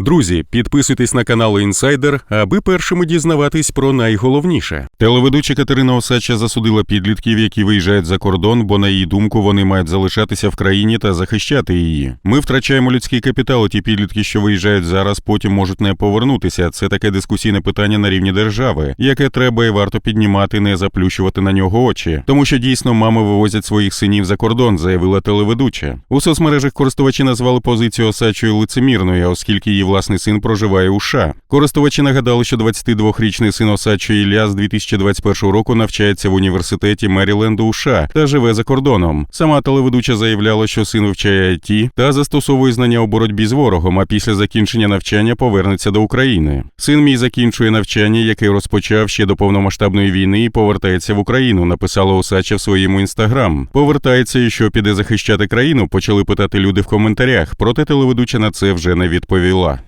Друзі, підписуйтесь на канал Інсайдер, аби першими дізнаватись про найголовніше. Телеведуча Катерина Осадча засудила підлітків, які виїжджають за кордон, бо на її думку вони мають залишатися в країні та захищати її. Ми втрачаємо людський капітал. Ті підлітки, що виїжджають зараз, потім можуть не повернутися. Це таке дискусійне питання на рівні держави, яке треба і варто піднімати, не заплющувати на нього очі. Тому що дійсно мами вивозять своїх синів за кордон, заявила телеведуча. У соцмережах користувачі назвали позицію Осадчою лицемірною, оскільки її власний син проживає у США. Користувачі нагадали, що 22-річний син Осадчої Ілля з 2021 року навчається в університеті Меріленду у США та живе за кордоном. Сама телеведуча заявляла, що син вивчає IT та застосовує знання у боротьбі з ворогом, а після закінчення навчання повернеться до України. Син мій закінчує навчання, яке розпочав ще до повномасштабної війни, і повертається в Україну. Написала Осадча в своєму інстаграм. Повертається і що піде захищати країну. Почали питати люди в коментарях. Проте телеведуча на це вже не відповіла.